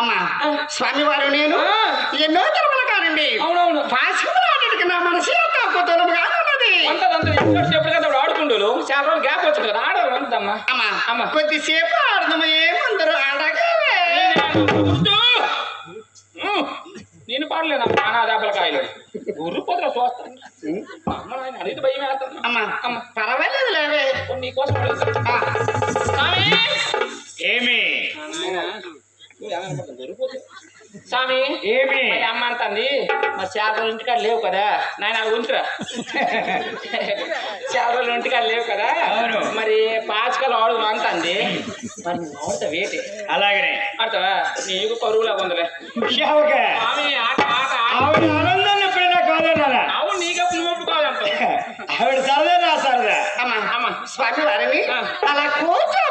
అమ్మా. స్వామి వారు నేను ఎన్నో తరములు కానండి అవునవును. ఆడటికి నా మనసు ఎంతో కుతూహలముగా ఉన్నది. ఆడుకుంటూ చాలా రోజులు గ్యాప్ వచ్చింది ఆడవాళ్ళు అంతమ్మా అమ్మా. అమ్మా. కొద్దిసేపు ఆడదాము ఏమందరూ ఆడగలే. నేను పాడలేను అమ్మ అనాథాపలకాయలు గుర్రు పొద్దున చూస్తాను అమ్మ నాయన అనేది భయం వేస్తాను అమ్మా అమ్మ. పర్వాలేదు లేవే నీ కోసం అడుగుతాను. ఆ, స్వామి! ఏమి నాయనా, నువ్వు ఏమైనా పడుతుంది, గుర్రు పొద్దు. స్వామి ఏమి? అమ్మ అంటుంది మా చేపల ఇంటికాడ లేవు కదా. నాయన ఉంచురా. చేపల ఇంటికాడ లేవు కదా. మరి పాచికలు ఆడు అంటుంది. మరి నువ్వు ఆడుతావు ఏంటి అలాగనే. ఆడతావా నీకు పరువులా ఉందిలే స్వామి ఆట ఆట ఆనందాన్ని ఎప్పుడైనా కాదన్నారా? అవును నీకు నువ్వు ఒప్పుకోవాలంటావు ఆవిడ సరదా నా సరదా. అమ్మా అమ్మ. స్వామి వారిని. అలా కూర్చో.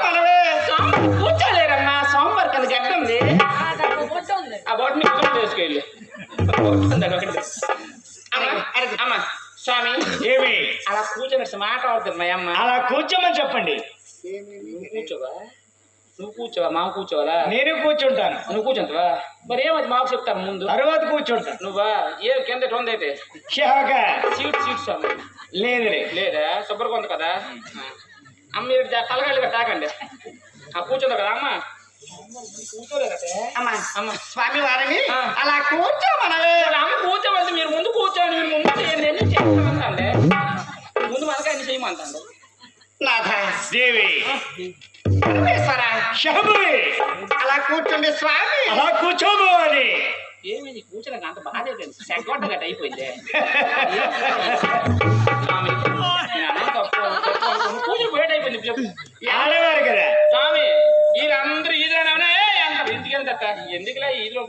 చేసుకెళ్ళి అమ్మ స్వామి ఏమి? అలా మా అమ్మ. అలా కూర్చోమని చెప్పండి. నువ్వు కూర్చోవా? నువ్వు కూర్చోవా? మామ కూర్చోవాలా? నేను కూర్చుంటాను. నువ్వు కూర్చుంటావా? మరి ఏమది మాకు చెప్తాను ముందు? తర్వాత కూర్చుంటాను. నువ్వా? ఏ కింద ఉంది అయితే? సీట్ సీట్ స్వామి. లేదులే. లేదా? శుభ్రంగా ఉంది కదా? అమ్మ మీరు తలగాలి తాకండి. ఆ కూర్చుంది కదా అమ్మ? అమ్మా. అమ్మ. స్వామి వారిని. అలా కూర్చో మనవే మరి అమ్మ కూర్చోమంటే మీరు ముందు కూర్చోండి. మీరు ముందు చేయండి చేయమంటే ముందు మనకి అన్ని చేయమంటాండి నాథ. దేవి. శంభువి అలా కూర్చుండి స్వామి. అలా కూర్చోబోవాలి ఏమి నీ కూర్చోడానికి అంత బాధ అయిపోయింది సెగ్గొట్ట గట్ట అయిపోయింది.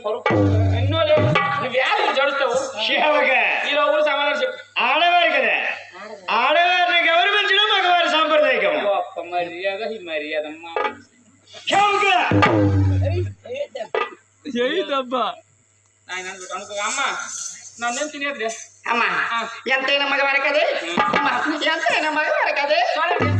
ఎందుకులే ఈదులో పరుపు ఎన్నో లేవు నువ్వు వేళ జడుస్తావు షావుక ఈలో ఊరు సమాధానం చెప్పు ఆడవారు కదా ఆడవారిని గౌరవించడం మగవారి సాంప్రదాయకం గొప్ప మర్యాద ఈ మర్యాద అమ్మా షావుక ఆయన అనుకో అమ్మ నన్నేం తినేది అమ్మా ఎంతైనా మగవారు కదే అమ్మా, ఎంతైనా మగవారు కదే ఎంతైనా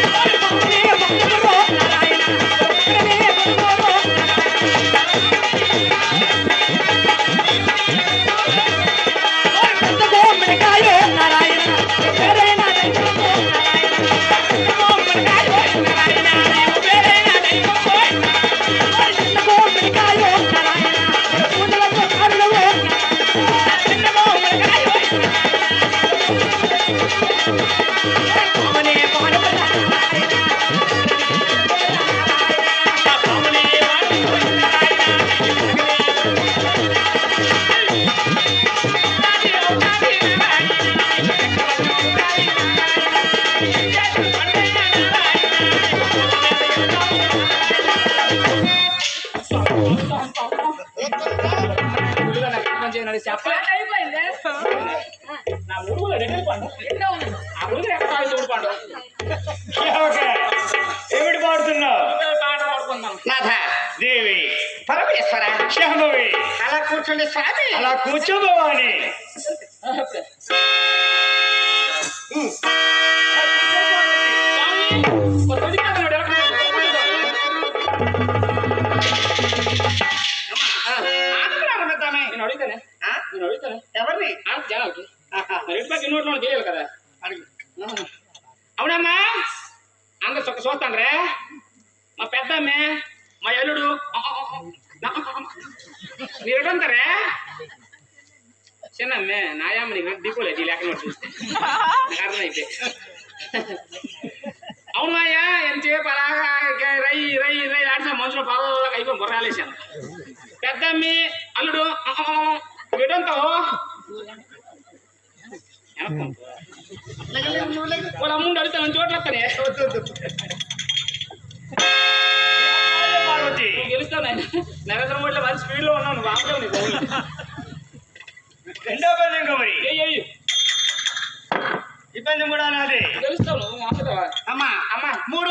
Thank you. ఏమిటి పాడుతున్నావు పాట పాడుకుందాం నాథ దేవి. పరమేశ్వర. శాంభవి అలా కూర్చోండి స్వామి. అలా కూర్చోబోవాలి ఆటలు ఆడమిద్దామే అందరు చూస్తాను రే మా పెద్దమ్మే మా అల్లుడు. మీరు చిన్నమ్మే నాయమ్మ నీకు దిక్కులేదు ఈ లేకుండా చూస్తే. అవునాయ్యా అర్థమైతే. అవును మాయా ఎంతసేపు అలాగా రై రై రై ఆడిసా మనుషులు బాగా అయిపోయి బుర్రాలేసాను పెద్దమ్మి అల్లుడు ఎటంతావు లేక వాళ్ళ అమ్ముండి అడిగితే చోట్ల వస్తానే గెలుస్తావు నరేంద్ర మోడీలో మంచి స్పీడ్లో రెండో కబరి కూడా నాది గెలుస్తావు అమ్మా అమ్మా మూడు